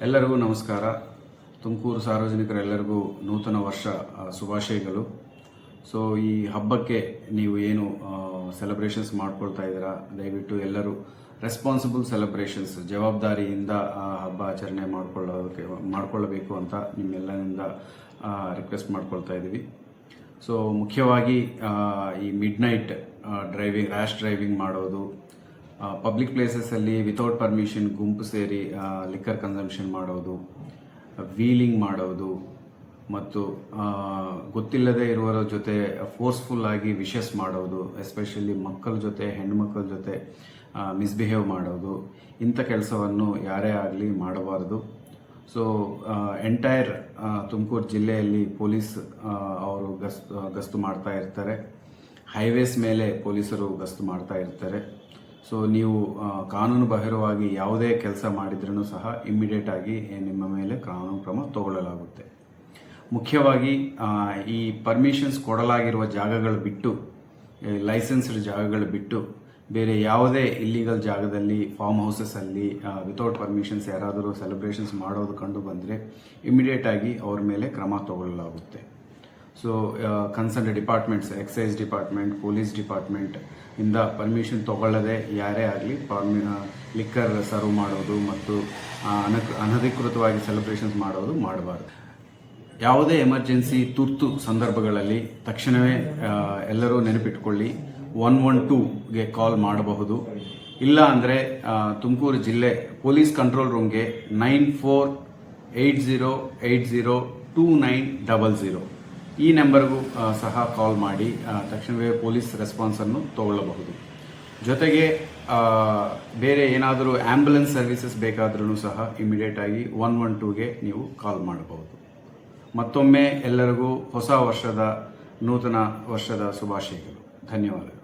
ಎಲ್ಲರಿಗೂ ನಮಸ್ಕಾರ. ತುಮಕೂರು ಸಾರ್ವಜನಿಕರೆಲ್ಲರಿಗೂ ನೂತನ ವರ್ಷ ಶುಭಾಶಯಗಳು. ಸೊ ಈ ಹಬ್ಬಕ್ಕೆ ನೀವು ಏನು ಸೆಲೆಬ್ರೇಷನ್ಸ್ ಮಾಡ್ಕೊಳ್ತಾ ಇದ್ದೀರಾ? ದಯವಿಟ್ಟು ಎಲ್ಲರೂ ರೆಸ್ಪಾನ್ಸಿಬಲ್ ಸೆಲೆಬ್ರೇಷನ್ಸ್ ಜವಾಬ್ದಾರಿಯಿಂದ, ಆ, ಹಬ್ಬ ಆಚರಣೆ ಮಾಡ್ಕೊಳ್ಳೋದಕ್ಕೆ ಮಾಡಿಕೊಳ್ಳಬೇಕು ಅಂತ ನಿಮ್ಮೆಲ್ಲರಿಂದ ರಿಕ್ವೆಸ್ಟ್ ಮಾಡ್ಕೊಳ್ತಾ ಇದ್ದೀವಿ. ಸೊ ಮುಖ್ಯವಾಗಿ ಈ mid night driving rash driving ಮಾಡೋದು ಪಬ್ಲಿಕ್ ಪ್ಲೇಸಸ್ಸಲ್ಲಿ ವಿತೌಟ್ ಪರ್ಮಿಷನ್ ಗುಂಪು ಸೇರಿ ಲಿಕ್ಕರ್ ಕನ್ಸಂಪ್ಷನ್ ಮಾಡೋದು ವೀಲಿಂಗ್ ಮಾಡೋದು, ಮತ್ತು ಗೊತ್ತಿಲ್ಲದೆ ಇರುವವರ ಜೊತೆ ಫೋರ್ಸ್ಫುಲ್ ಆಗಿ ವಿಶಸ್ ಮಾಡೋದು ಎಸ್ಪೆಷಲಿ ಮಕ್ಕಳ ಜೊತೆ ಹೆಣ್ಮಕ್ಳ ಜೊತೆ ಮಿಸ್ಬಿಹೇವ್ ಮಾಡೋದು, ಇಂಥ ಕೆಲಸವನ್ನು ಯಾರೇ ಆಗಲಿ ಮಾಡಬಾರದು. ಸೊ ಎಂಟೈರ್ ತುಮಕೂರು ಜಿಲ್ಲೆಯಲ್ಲಿ ಪೊಲೀಸ್ ಅವರು ಗಸ್ತು ಗಸ್ತು ಮಾಡ್ತಾ ಇರ್ತಾರೆ. ಹೈವೇಸ್ ಮೇಲೆ ಪೊಲೀಸರು ಗಸ್ತು ಮಾಡ್ತಾ ಇರ್ತಾರೆ. ಸೊ ನೀವು ಕಾನೂನು ಬಾಹಿರವಾಗಿ ಯಾವುದೇ ಕೆಲಸ ಮಾಡಿದ್ರೂ ಸಹ ಇಮ್ಮಿಡಿಯೇಟ್ ಆಗಿ ನಿಮ್ಮ ಮೇಲೆ ಕಾನೂನು ಕ್ರಮ ತಗೊಳ್ಳಲಾಗುತ್ತೆ. ಮುಖ್ಯವಾಗಿ ಈ ಪರ್ಮಿಷನ್ಸ್ ಕೊಡಲಾಗಿರುವ ಜಾಗಗಳು ಬಿಟ್ಟು ಲೈಸೆನ್ಸ್ಡ್ ಜಾಗಗಳು ಬಿಟ್ಟು, ಬೇರೆ ಯಾವುದೇ ಇಲ್ಲಿಗಲ್ ಜಾಗದಲ್ಲಿ ಫಾರ್ಮ್ ಹೌಸಸ್ಸಲ್ಲಿ ವಿತೌಟ್ ಪರ್ಮಿಷನ್ಸ್ ಯಾರಾದರೂ ಸೆಲೆಬ್ರೇಷನ್ಸ್ ಮಾಡೋದು ಕಂಡು ಬಂದರೆ ಇಮಿಡಿಯೇಟ್ ಆಗಿ ಅವ್ರ ಮೇಲೆ ಕ್ರಮ ತಗೊಳ್ಳಲಾಗುತ್ತೆ. So concern departments excise department police department ಇಂದ ಪರ್ಮಿಷನ್ ತಗೊಳ್ಳದೆ ಯಾರೇ ಆಗಲಿ ಪರ್ಮಿ ಲಿಕ್ಕರ್ ಸರ್ವ್ ಮಾಡೋದು ಮತ್ತು ಅನಕ್, ಅನಧಿಕೃತವಾಗಿ ಸೆಲೆಬ್ರೇಷನ್ಸ್ ಮಾಡೋದು ಮಾಡಬಾರ್ದು. ಯಾವುದೇ ಎಮರ್ಜೆನ್ಸಿ ತುರ್ತು ಸಂದರ್ಭಗಳಲ್ಲಿ ತಕ್ಷಣವೇ ಎಲ್ಲರೂ ನೆನಪಿಟ್ಕೊಳ್ಳಿ. ಒನ್ ಒನ್ ಟೂಗೆ ಕಾಲ್ ಮಾಡಬಹುದು. ಇಲ್ಲ ಅಂದರೆ ತುಮಕೂರು ಜಿಲ್ಲೆ ಪೊಲೀಸ್ ಕಂಟ್ರೋಲ್ ರೂಮ್ಗೆ nine four eight zero eight zero two nine double zero ಈ ನಂಬರ್ಗೂ ಸಹ ಕಾಲ್ ಮಾಡಿ ತಕ್ಷಣವೇ ಪೊಲೀಸ್ ರೆಸ್ಪಾನ್ಸನ್ನು ತಗೊಳ್ಳಬಹುದು. ಜೊತೆಗೆ ಬೇರೆ ಏನಾದರೂ ಆಂಬ್ಯುಲೆನ್ಸ್ ಸರ್ವಿಸಸ್ ಬೇಕಾದ್ರೂ ಸಹ ಇಮಿಡಿಯೇಟ್ ಆಗಿ ಒನ್ ಒನ್ ಟೂಗೆ ನೀವು ಕಾಲ್ ಮಾಡಬಹುದು. ಮತ್ತೊಮ್ಮೆ ಎಲ್ಲರಿಗೂ ಹೊಸ ವರ್ಷದ ನೂತನ ವರ್ಷದ ಶುಭಾಶಯಗಳು. ಧನ್ಯವಾದಗಳು.